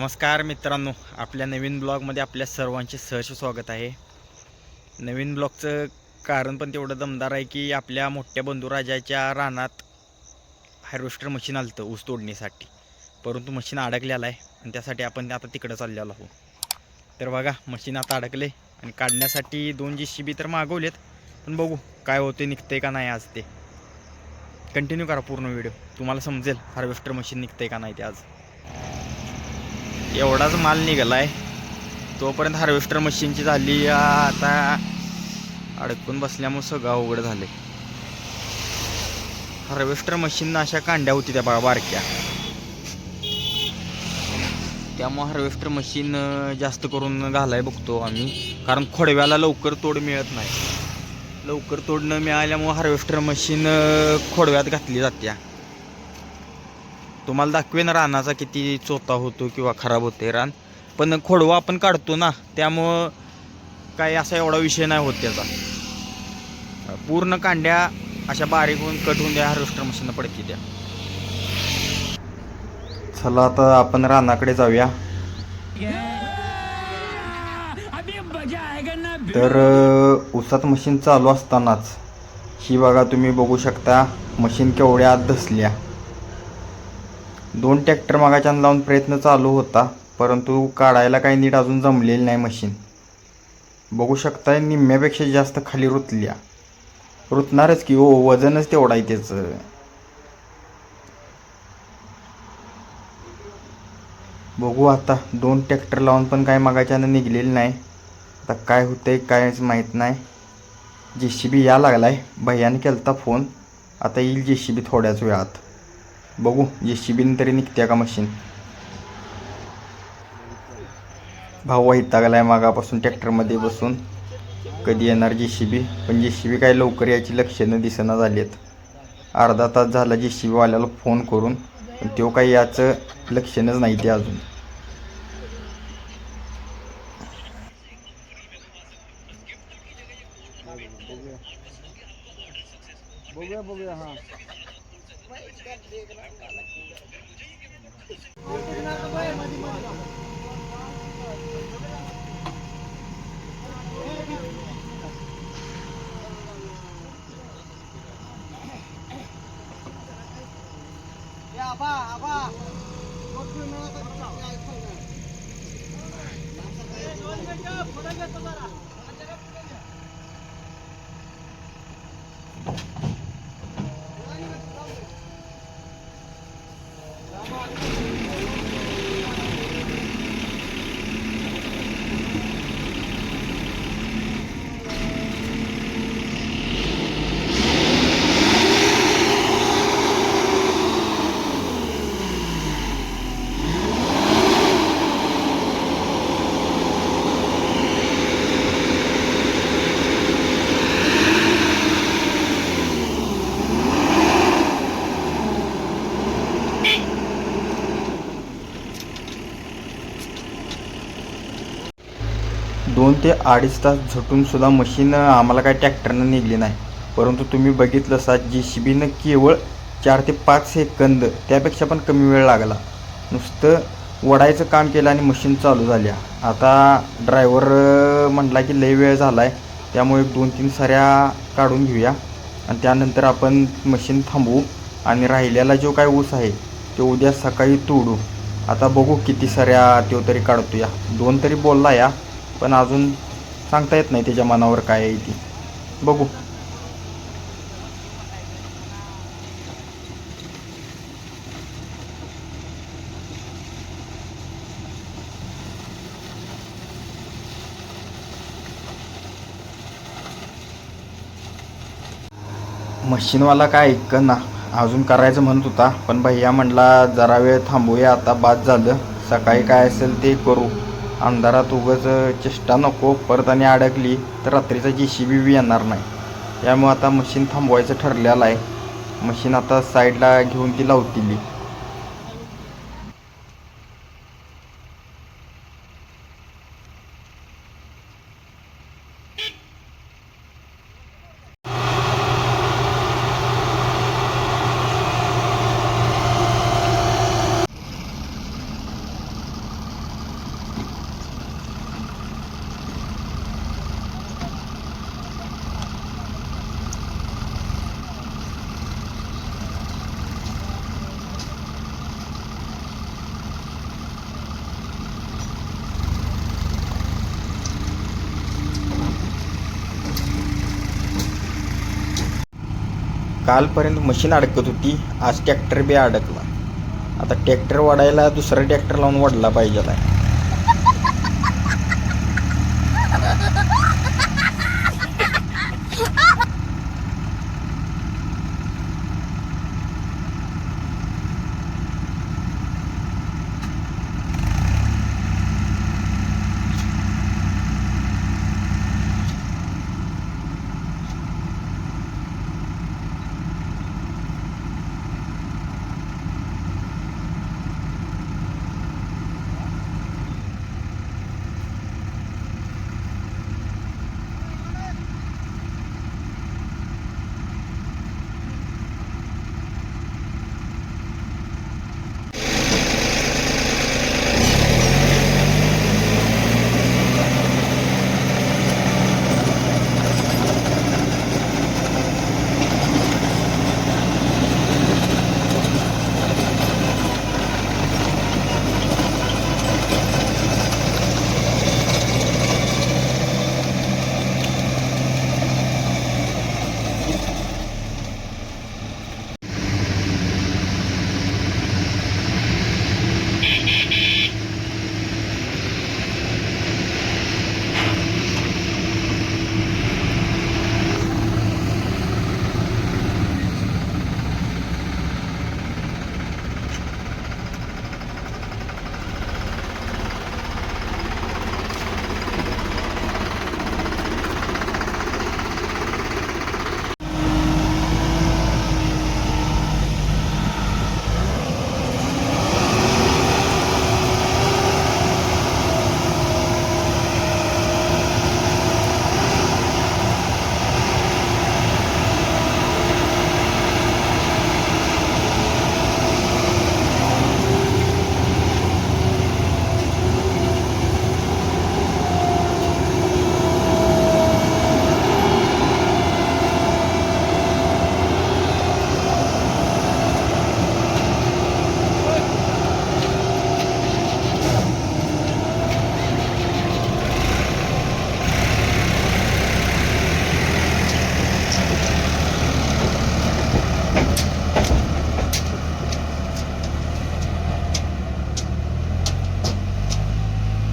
नमस्कार मित्रांनो आपल्या नवीन ब्लॉगमध्ये आपल्या सर्वांचे सहर्ष स्वागत आहे. नवीन ब्लॉगचं कारण पण तेवढं दमदार आहे की आपल्या मोठ्या बंधुराजाच्या रानात हार्वेस्टर मशीन आलं होतं ऊस तोडणीसाठी. परंतु मशीन अडकलेलं आहे आणि त्यासाठी आपण आता तिकडं चाललेलो आहोत. तर बघा मशीन आता अडकले आणि काढण्यासाठी दोन जी सी बी तर मागवलेत. पण बघू काय होते निघते का नाही आज ते. कंटिन्यू करा पूर्ण व्हिडिओ तुम्हाला समजेल हार्वेस्टर मशीन निघते का नाही ते आज. एवढाच माल निघाला आहे तोपर्यंत हार्वेस्टर मशीनची झाली आता अडकून बसल्यामुळं सगळं अवघड झाले हार्वेस्टर मशीन अशा कांड्या होती त्या बघा बारक्या. त्यामुळं हार्वेस्टर मशीन जास्त करून घालाय बघतो आम्ही. कारण खोडव्याला लवकर तोड मिळत नाही. लवकर तोड न मिळाल्यामुळं हार्वेस्टर मशीन खोडव्यात घातली जात्या. तुम्हाला दाखवेन रानाचा किती चोथा होतो किंवा खराब होते रान. पण खोडवा आपण काढतो ना त्यामुळं काही असा एवढा विषय नाही होत त्याचा. पूर्ण कांड्या अशा बारीक होऊन कट होऊन द्या हार्वेस्टर मशीन पडकी द्या. चला आता आपण रानाकडे जाऊया. तर उसात मशीन चालू असतानाच ही बघा तुम्ही बघू शकता मशीन केवढ्या आत धसल्या. दोन ट्रॅक्टर मागाच्या लावून प्रयत्न चालू होता परंतु काढायला काही नीट अजून जमलेली नाही मशीन. बघू शकताय निम्म्यापेक्षा जास्त खाली रुतल्या. रुतणारच की हो वजनच तेवढा आहे त्याचं. बघू आता दोन ट्रॅक्टर लावून पण काय मागाच्यानं निघलेलं नाही. आता काय होतंय कायच माहीत नाही. जे सी बी या लागलाय. भैयाने केलता फोन. आता येईल जे सी बी थोड्याच वेळात. बघू जे सी तरी निघत्या का मशीन? भाऊ वैतागलाय मागापासून ट्रॅक्टरमध्ये बसून. कधी येणार जे सी बी पण जे सी बी काय लवकर याची लक्षणं दिसना झाली आहेत अर्धा तास झाला जे सी बीवाल्याला फोन करून पण तो काही याचं लक्षणच नाही ते अजून. दोन ते अडीच तास झटून सुद्धा मशीन आम्हाला काय ट्रॅक्टरनं निघली नाही. परंतु तुम्ही बघितलं असा जी सी बीनं केवळ चार ते पाच सेकंद त्यापेक्षा पण कमी वेळ लागला. नुसतं वडायचं काम केलं आणि मशीन चालू झाल्या. आता ड्रायव्हर म्हटला की लई वेळ झाला आहे त्यामुळे दोन तीन साऱ्या काढून घेऊया. आणि त्यानंतर आपण मशीन थांबवू आणि राहिलेला जो काय ऊस आहे तो उद्या सकाळी तोडू. आता बघू किती साऱ्या तो तरी काढतो या दोन तरी बोलला या. पण अजून सांगता येत नाही त्याच्या मनावर काय आहे ती. बघू. मशीनवाला काय ऐक ना. अजून करायचं म्हणत होता पण भैया म्हटला जरा वेळ थांबूया आता बाद झालं. सकाळी काय असेल ते करू. अंधारात उगाच चेष्टा नको परत आणि अडकली तर रात्रीचा जी सी बी बी येणार नाही. त्यामुळे आता मशीन थांबवायचं ठरलेलं आहे. मशीन आता साईडला घेऊन ती लावतील. कालपर्यंत मशीन अडकत होती आज ट्रॅक्टर बी अडकला. आता ट्रॅक्टर वाढायला दुसरा ट्रॅक्टर लावून वाढला पाहिजे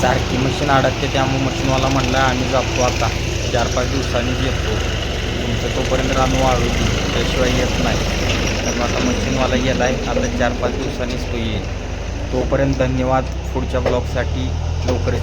सारखी मशीन अडकते त्यामुळे मशीनवाला म्हणला आम्ही जातो आता. चार पाच दिवसांनीच येतो. तुमचं तोपर्यंत रानू वाळू त्याशिवाय येत नाही. तर आता मशीनवाला गेला आहे आता चार पाच दिवसांनीच तो येईल. तोपर्यंत धन्यवाद पुढच्या ब्लॉगसाठी लवकर